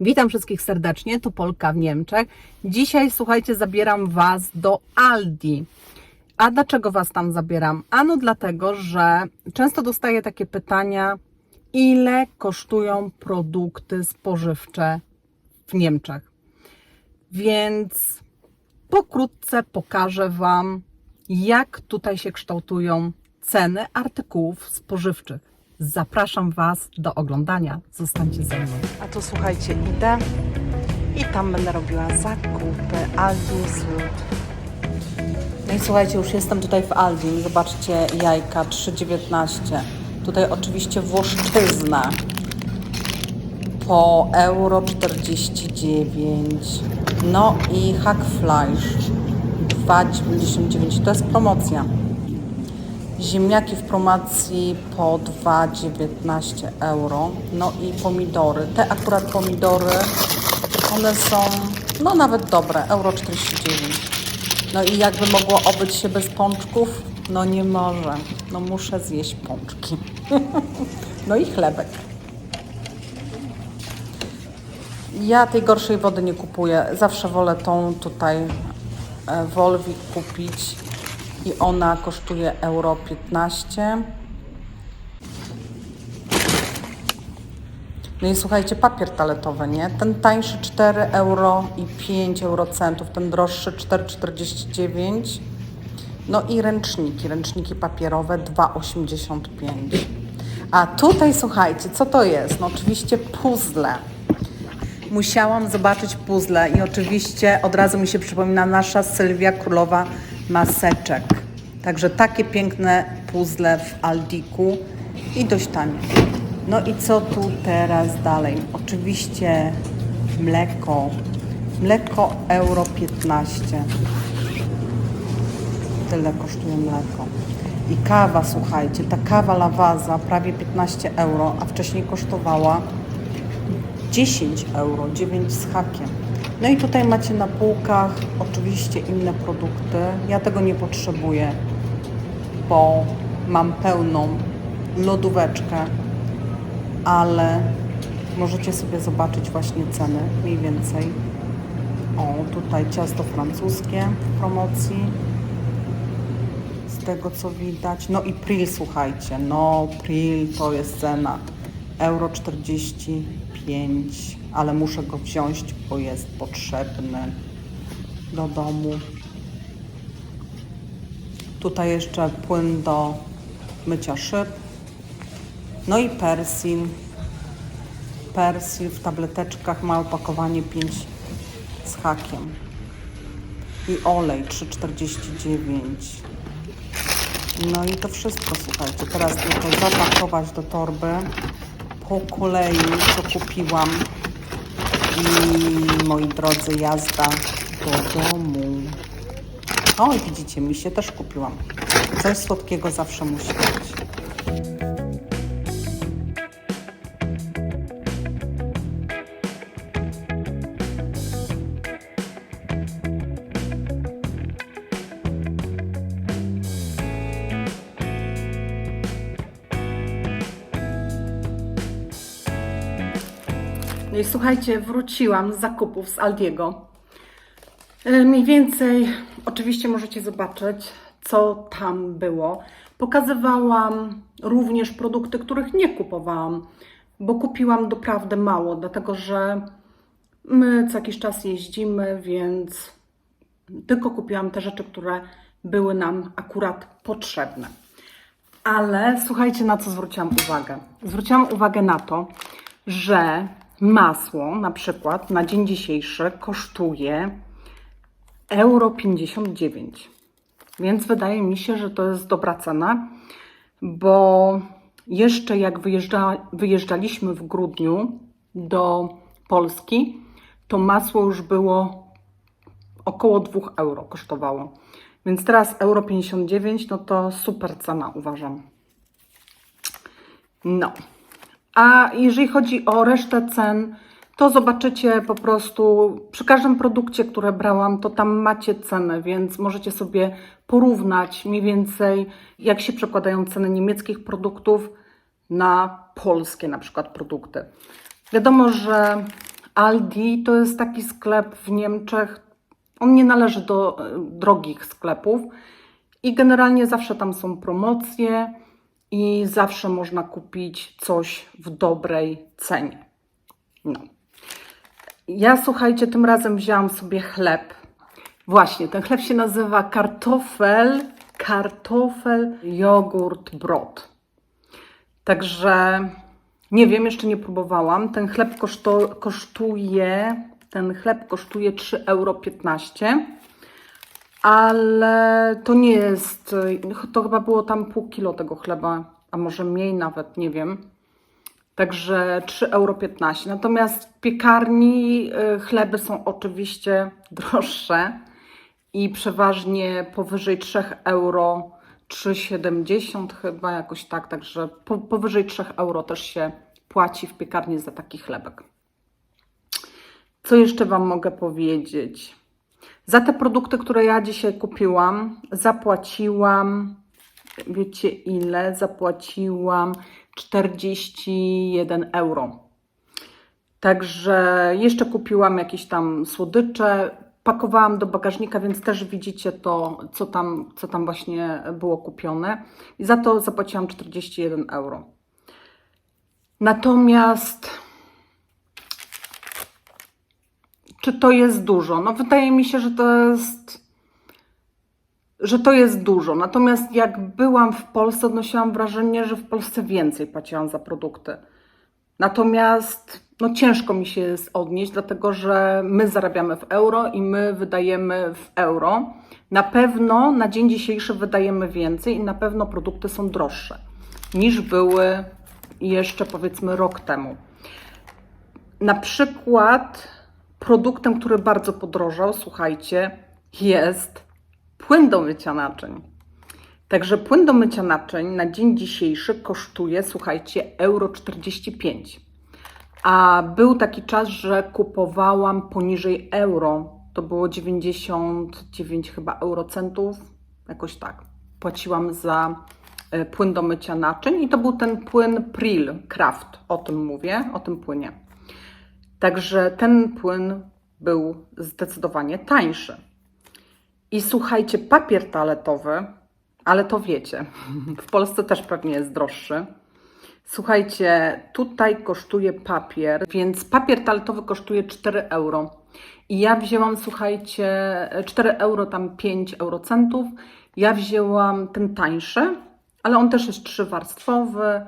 Witam wszystkich serdecznie, tu Polka w Niemczech. Dzisiaj, słuchajcie, zabieram Was do Aldi. A dlaczego Was tam zabieram? Ano dlatego, że często dostaję takie pytania, ile kosztują produkty spożywcze w Niemczech. Więc pokrótce pokażę Wam, jak tutaj się kształtują ceny artykułów spożywczych. Zapraszam Was do oglądania. Zostańcie ze mną. A tu słuchajcie, idę i tam będę robiła zakupy. Aldi Sud. No i słuchajcie, już jestem tutaj w Aldi. Zobaczcie, jajka 3,19. Tutaj oczywiście Włoszczyzna po euro 49. No i Hackfleisch 2,99. To jest promocja. Ziemniaki w promocji po 2,19 euro. No i pomidory. Te akurat pomidory, one są no nawet dobre, euro 49. No i jakby mogło obyć się bez pączków? No nie może. No muszę zjeść pączki. no i chlebek. Ja tej gorszej wody nie kupuję. Zawsze wolę tą tutaj e, Volvic kupić i ona kosztuje euro 15. No i słuchajcie, papier toaletowy, nie? Ten tańszy 4 euro i 5 eurocentów, ten droższy 4,49. No i ręczniki, ręczniki papierowe 2,85. A tutaj słuchajcie, co to jest? No oczywiście puzzle. Musiałam zobaczyć puzzle i oczywiście od razu mi się przypomina nasza Sylwia Królowa Maseczek. Także takie piękne puzzle w Aldiku i dość tanie. No i co tu teraz dalej? Oczywiście mleko. Mleko euro 15. Tyle kosztuje mleko. I kawa, słuchajcie, ta kawa lawaza prawie 15 euro, a wcześniej kosztowała 10 euro, 9 z hakiem. No i tutaj macie na półkach oczywiście inne produkty. Ja tego nie potrzebuję, bo mam pełną lodóweczkę, ale możecie sobie zobaczyć właśnie ceny mniej więcej. O, tutaj ciasto francuskie w promocji. Z tego co widać. No i Pril, słuchajcie. No, Pril to jest cena. Euro 45, ale muszę go wziąć, bo jest potrzebny do domu. Tutaj jeszcze płyn do mycia szyb. No i persil. Persil w tableteczkach ma opakowanie 5 z hakiem. I olej 3,49. No i to wszystko, słuchajcie. Teraz tylko zapakować do torby po kolei, co kupiłam. I moi drodzy, jazda do domu. O, widzicie, mi się też kupiłam. Coś słodkiego zawsze musi być. Słuchajcie, wróciłam z zakupów z Aldiego. E, Mniej więcej, oczywiście możecie zobaczyć, co tam było. Pokazywałam również produkty, których nie kupowałam, bo kupiłam doprawdy mało, dlatego że my co jakiś czas jeździmy, więc tylko kupiłam te rzeczy, które były nam akurat potrzebne. Ale słuchajcie, na co zwróciłam uwagę. Zwróciłam uwagę na to, że masło na przykład na dzień dzisiejszy kosztuje euro 59. Więc wydaje mi się, że to jest dobra cena, bo jeszcze jak wyjeżdża, wyjeżdżaliśmy w grudniu do Polski, to masło już było około 2 euro kosztowało. Więc teraz euro 59, no to super cena uważam. No. A jeżeli chodzi o resztę cen, to zobaczycie po prostu przy każdym produkcie, które brałam, to tam macie cenę, więc możecie sobie porównać mniej więcej, jak się przekładają ceny niemieckich produktów na polskie na przykład produkty. Wiadomo, że Aldi to jest taki sklep w Niemczech. On nie należy do e, drogich sklepów i generalnie zawsze tam są promocje i zawsze można kupić coś w dobrej cenie. No. Ja słuchajcie, tym razem wzięłam sobie chleb. Właśnie, ten chleb się nazywa kartofel, kartofel, jogurt, brot. Także nie wiem, jeszcze nie próbowałam. Ten chleb kosztuje, ten chleb kosztuje 3,15 euro, ale to nie jest, to chyba było tam pół kilo tego chleba, a może mniej nawet, nie wiem. Także 3,15 euro. Natomiast w piekarni y, chleby są oczywiście droższe i przeważnie powyżej 3 euro, 3,70 chyba jakoś tak, także po, powyżej 3 euro też się płaci w piekarni za taki chlebek. Co jeszcze Wam mogę powiedzieć? Za te produkty, które ja dzisiaj kupiłam, zapłaciłam, wiecie ile? Zapłaciłam 41 euro. Także jeszcze kupiłam jakieś tam słodycze, pakowałam do bagażnika, więc też widzicie to, co tam, co tam właśnie było kupione. I za to zapłaciłam 41 euro. Natomiast czy to jest dużo? No wydaje mi się, że to jest że to jest dużo. Natomiast jak byłam w Polsce, odnosiłam wrażenie, że w Polsce więcej płaciłam za produkty. Natomiast no, ciężko mi się jest odnieść, dlatego że my zarabiamy w euro i my wydajemy w euro. Na pewno na dzień dzisiejszy wydajemy więcej i na pewno produkty są droższe niż były jeszcze powiedzmy rok temu. Na przykład produktem, który bardzo podrożał, słuchajcie, jest płyn do mycia naczyń. Także płyn do mycia naczyń na dzień dzisiejszy kosztuje, słuchajcie, euro 45. A był taki czas, że kupowałam poniżej euro. To było 99 chyba eurocentów, jakoś tak. Płaciłam za e, płyn do mycia naczyń i to był ten płyn Pril Craft, o tym mówię, o tym płynie. Także ten płyn był zdecydowanie tańszy. I słuchajcie, papier toaletowy, ale to wiecie, w Polsce też pewnie jest droższy. Słuchajcie, tutaj kosztuje papier, więc papier toaletowy kosztuje 4 euro. I ja wzięłam, słuchajcie, 4 euro, tam 5 eurocentów. Ja wzięłam ten tańszy, ale on też jest trzywarstwowy.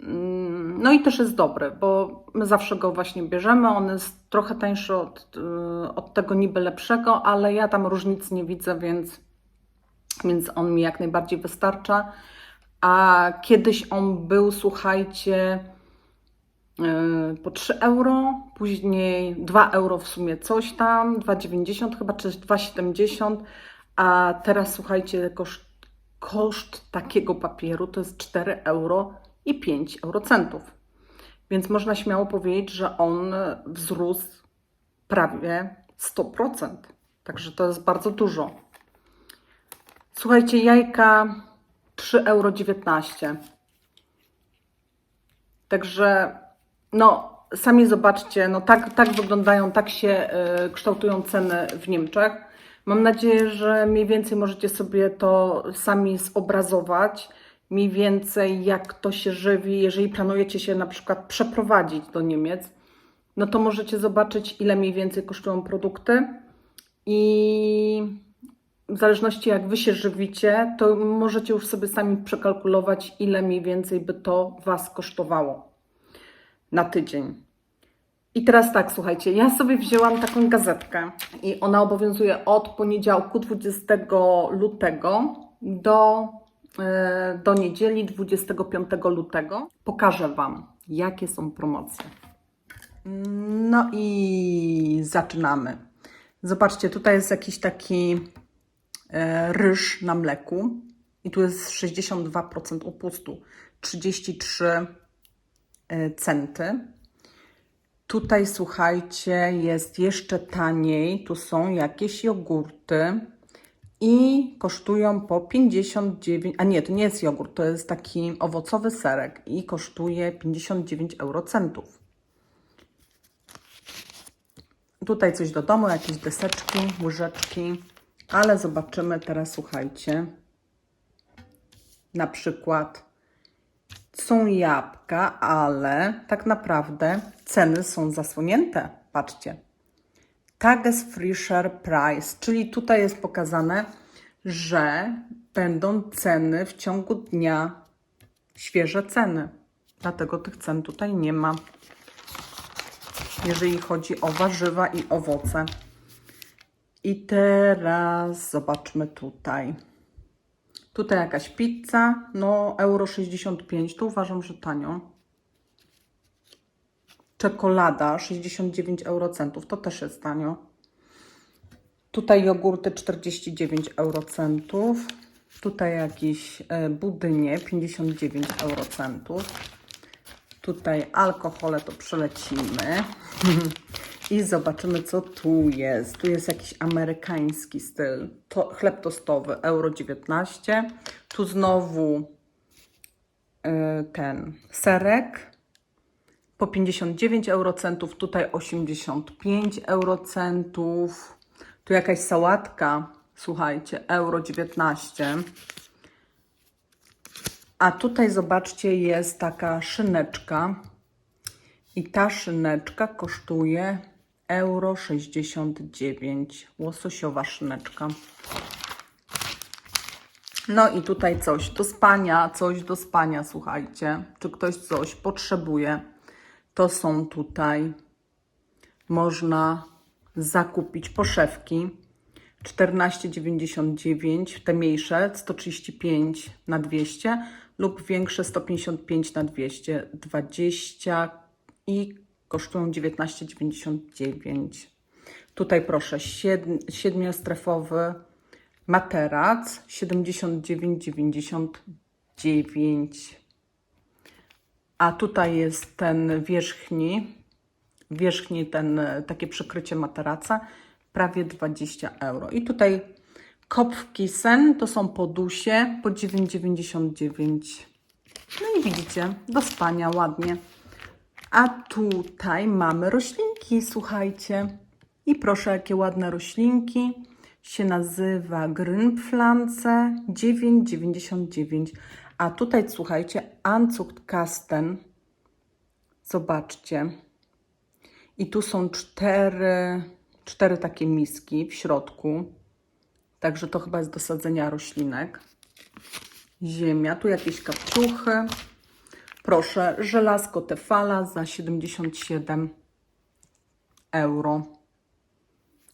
Mm, No i też jest dobry, bo my zawsze go właśnie bierzemy. On jest trochę tańszy od, y, od tego niby lepszego, ale ja tam różnicy nie widzę, więc, więc on mi jak najbardziej wystarcza. A kiedyś on był, słuchajcie, y, po 3 euro, później 2 euro w sumie coś tam, 2,90 chyba, czy 2,70, a teraz słuchajcie, koszt, koszt takiego papieru to jest 4 euro i 5 eurocentów. Więc można śmiało powiedzieć, że on wzrósł prawie 100%. Także to jest bardzo dużo. Słuchajcie, jajka 3,19 euro. Także no, sami zobaczcie, no tak, tak wyglądają, tak się y, kształtują ceny w Niemczech. Mam nadzieję, że mniej więcej możecie sobie to sami zobrazować, mniej więcej jak to się żywi, jeżeli planujecie się na przykład przeprowadzić do Niemiec, no to możecie zobaczyć, ile mniej więcej kosztują produkty i w zależności jak Wy się żywicie, to możecie już sobie sami przekalkulować, ile mniej więcej by to Was kosztowało na tydzień. I teraz tak, słuchajcie, ja sobie wzięłam taką gazetkę i ona obowiązuje od poniedziałku 20 lutego do, do niedzieli 25 lutego. Pokażę Wam, jakie są promocje. No i zaczynamy. Zobaczcie, tutaj jest jakiś taki e, ryż na mleku i tu jest 62% upustu, 33 e, centy. Tutaj słuchajcie, jest jeszcze taniej. Tu są jakieś jogurty i kosztują po 59. A nie, to nie jest jogurt, to jest taki owocowy serek i kosztuje 59 eurocentów. tutaj coś do domu, jakieś deseczki, łyżeczki, ale zobaczymy teraz, słuchajcie, na przykład są jabłka, ale tak naprawdę ceny są zasłonięte. Patrzcie. Tagesfrischer Price, czyli tutaj jest pokazane, że będą ceny w ciągu dnia, świeże ceny. Dlatego tych cen tutaj nie ma, jeżeli chodzi o warzywa i owoce. I teraz zobaczmy tutaj. Tutaj jakaś pizza, no euro 65, to uważam, że tanio. Czekolada 69 eurocentów, to też jest tanio. Tutaj jogurty 49 eurocentów. Tutaj jakieś e, budynie 59 eurocentów. Tutaj alkohole to przelecimy. I zobaczymy, co tu jest. Tu jest jakiś amerykański styl. To, chleb tostowy, euro 19. Tu znowu y, ten serek po 59 eurocentów. Tutaj 85 eurocentów. Tu jakaś sałatka, słuchajcie, euro 19. A tutaj zobaczcie, jest taka szyneczka. I ta szyneczka kosztuje euro 69. Łososiowa szyneczka. No i tutaj coś do spania, coś do spania, słuchajcie. Czy ktoś coś potrzebuje, to są tutaj. Można zakupić poszewki 14,99, te mniejsze 135 na 200 lub większe 155 na 220 i kosztują 19,99. Tutaj proszę, siedm, siedmiostrefowy materac 79,99. A tutaj jest ten wierzchni, wierzchni ten takie przykrycie materaca, prawie 20 euro. I tutaj Kopfkissen to są podusie po 9,99. No i widzicie, do spania ładnie. A tutaj mamy roślinki, słuchajcie. I proszę, jakie ładne roślinki. Się nazywa Grünpflanze 9,99. A tutaj, słuchajcie, Anzuchtkasten. Zobaczcie. I tu są cztery, cztery takie miski w środku. Także to chyba jest do sadzenia roślinek. Ziemia, tu jakieś kapciuchy. Proszę, żelazko Tefala za 77 euro.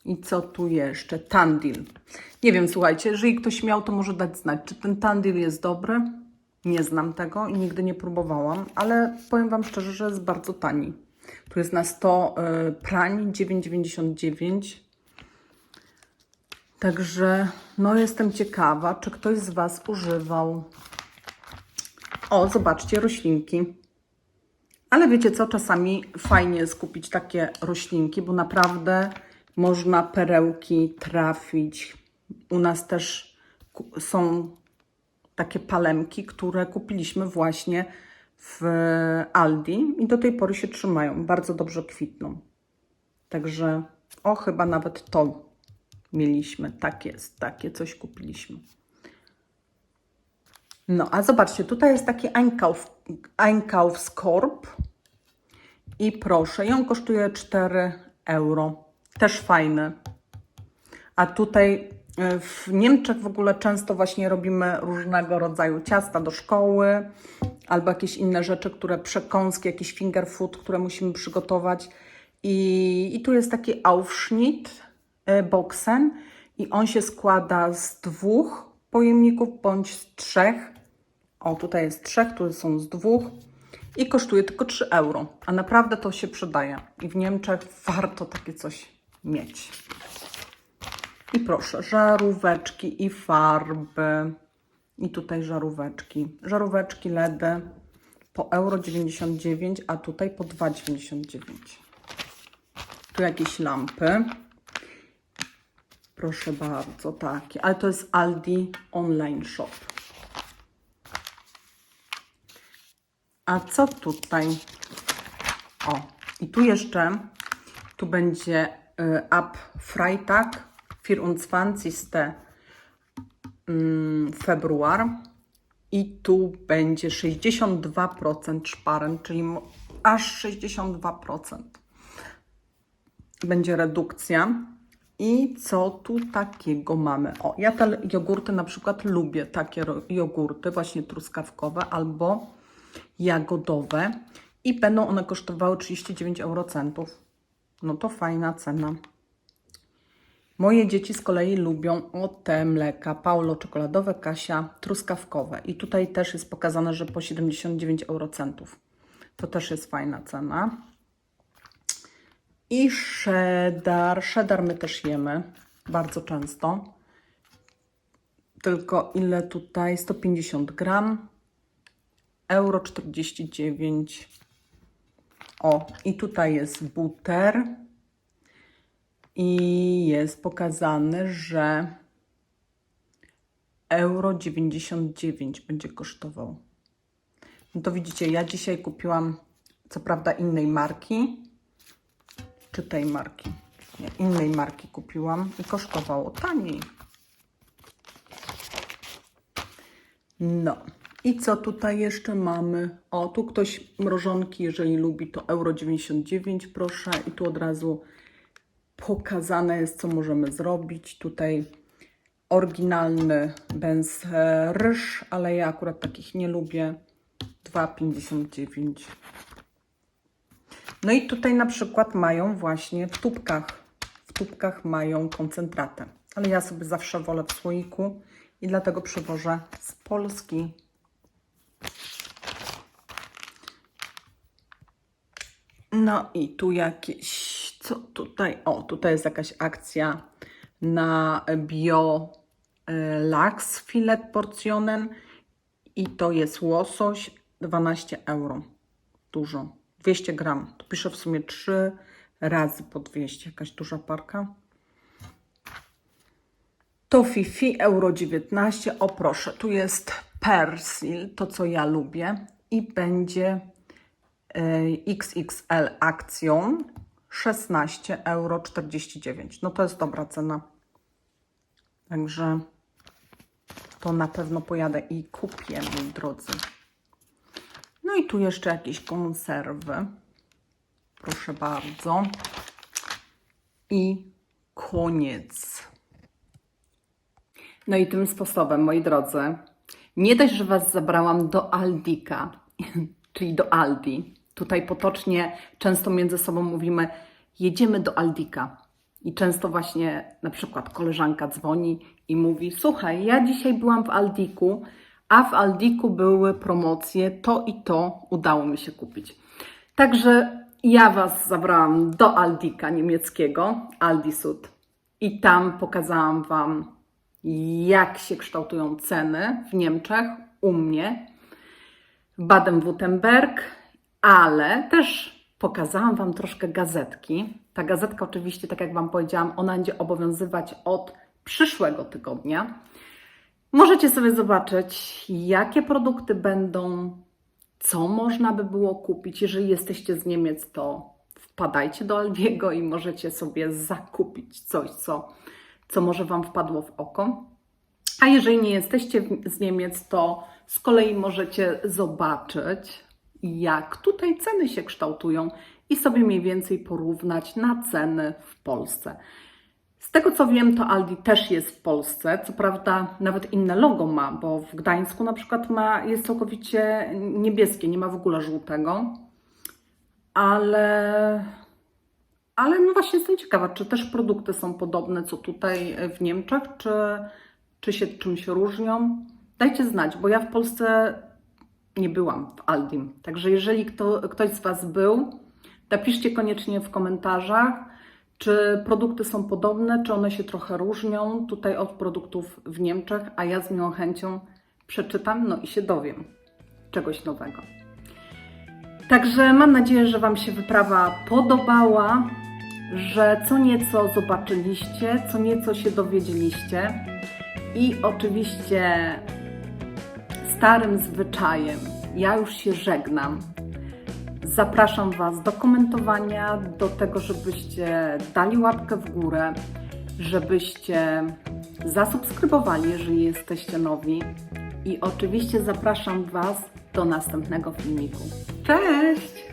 I co tu jeszcze? Tandil. Nie wiem, słuchajcie, jeżeli ktoś miał, to może dać znać, czy ten tandil jest dobry. Nie znam tego i nigdy nie próbowałam, ale powiem Wam szczerze, że jest bardzo tani. Tu jest na 100 y, prań 9,99. Także no jestem ciekawa, czy ktoś z Was używał. O, zobaczcie, roślinki. Ale wiecie co, czasami fajnie jest kupić takie roślinki, bo naprawdę można perełki trafić. U nas też są takie palemki, które kupiliśmy właśnie w Aldi i do tej pory się trzymają. Bardzo dobrze kwitną. Także, o, chyba nawet to mieliśmy. Tak jest, takie coś kupiliśmy. No, a zobaczcie, tutaj jest taki Einkauf, Einkaufskorb i proszę, on kosztuje 4 euro. Też fajny. A tutaj w Niemczech w ogóle często właśnie robimy różnego rodzaju ciasta do szkoły albo jakieś inne rzeczy, które przekąski, jakiś finger food, które musimy przygotować. I, i tu jest taki Aufschnitt y, Boxen i on się składa z dwóch pojemników bądź z trzech. O, tutaj jest trzech, tu są z dwóch i kosztuje tylko 3 euro. A naprawdę to się przydaje. I w Niemczech warto takie coś mieć. I proszę, żaróweczki i farby. I tutaj żaróweczki. Żaróweczki LEDy po euro 99, a tutaj po 2,99. Tu jakieś lampy. Proszę bardzo, takie. Ale to jest Aldi Online Shop. A co tutaj? O, i tu jeszcze, tu będzie äh, ab Freitag, 24 mm, Februar i tu będzie 62% szparen, czyli aż 62% będzie redukcja. I co tu takiego mamy? O, ja te jogurty na przykład lubię, takie jogurty, właśnie truskawkowe albo jagodowe i będą one kosztowały 39 eurocentów. No to fajna cena. Moje dzieci z kolei lubią o te mleka Paulo czekoladowe, Kasia truskawkowe. I tutaj też jest pokazane, że po 79 eurocentów. To też jest fajna cena. I cheddar. Cheddar my też jemy bardzo często. Tylko ile tutaj? 150 gram. Euro 49. O, i tutaj jest buter. I jest pokazane, że euro 99 będzie kosztował. No to widzicie, ja dzisiaj kupiłam co prawda innej marki, czy tej marki? Nie, innej marki kupiłam i kosztowało taniej. No. I co tutaj jeszcze mamy? O, tu ktoś mrożonki, jeżeli lubi, to euro 99, proszę. I tu od razu pokazane jest, co możemy zrobić. Tutaj oryginalny Benz ryż, ale ja akurat takich nie lubię. 2,59. No i tutaj na przykład mają właśnie w tubkach. W tubkach mają koncentratę. Ale ja sobie zawsze wolę w słoiku i dlatego przywożę z Polski. No i tu jakieś, co tutaj? O, tutaj jest jakaś akcja na bio e, laks filet porcjonen i to jest łosoś 12 euro. Dużo. 200 gram. Tu piszę w sumie 3 razy po 200. Jakaś duża parka. To Fifi euro 19. O proszę, tu jest persil, to co ja lubię. I będzie e, XXL akcją 16 euro 49. No to jest dobra cena. Także to na pewno pojadę i kupię, moi drodzy. No i tu jeszcze jakieś konserwy. Proszę bardzo. I koniec. No i tym sposobem, moi drodzy, nie dość, że Was zabrałam do Aldika, czyli do Aldi. Tutaj potocznie często między sobą mówimy, jedziemy do Aldika. I często właśnie na przykład koleżanka dzwoni i mówi: Słuchaj, ja dzisiaj byłam w Aldiku, a w Aldiku były promocje, to i to udało mi się kupić. Także ja Was zabrałam do Aldika niemieckiego, Aldisud, i tam pokazałam Wam, jak się kształtują ceny w Niemczech, u mnie, Baden-Württemberg, ale też pokazałam Wam troszkę gazetki. Ta gazetka oczywiście, tak jak Wam powiedziałam, ona będzie obowiązywać od przyszłego tygodnia. Możecie sobie zobaczyć, jakie produkty będą, co można by było kupić. Jeżeli jesteście z Niemiec, to wpadajcie do Albiego i możecie sobie zakupić coś, co, co może Wam wpadło w oko. A jeżeli nie jesteście z Niemiec, to z kolei możecie zobaczyć, jak tutaj ceny się kształtują i sobie mniej więcej porównać na ceny w Polsce. Z tego co wiem, to Aldi też jest w Polsce. Co prawda, nawet inne logo ma, bo w Gdańsku na przykład ma, jest całkowicie niebieskie, nie ma w ogóle żółtego. Ale, ale no właśnie jestem ciekawa, czy też produkty są podobne co tutaj w Niemczech, czy, czy się czymś różnią. Dajcie znać, bo ja w Polsce nie byłam w Aldim. Także jeżeli kto, ktoś z Was był, napiszcie koniecznie w komentarzach, czy produkty są podobne, czy one się trochę różnią tutaj od produktów w Niemczech, a ja z miłą chęcią przeczytam, no i się dowiem czegoś nowego. Także mam nadzieję, że Wam się wyprawa podobała, że co nieco zobaczyliście, co nieco się dowiedzieliście i oczywiście starym zwyczajem ja już się żegnam Zapraszam Was do komentowania, do tego, żebyście dali łapkę w górę, żebyście zasubskrybowali, jeżeli jesteście nowi. I oczywiście zapraszam Was do następnego filmiku. Cześć!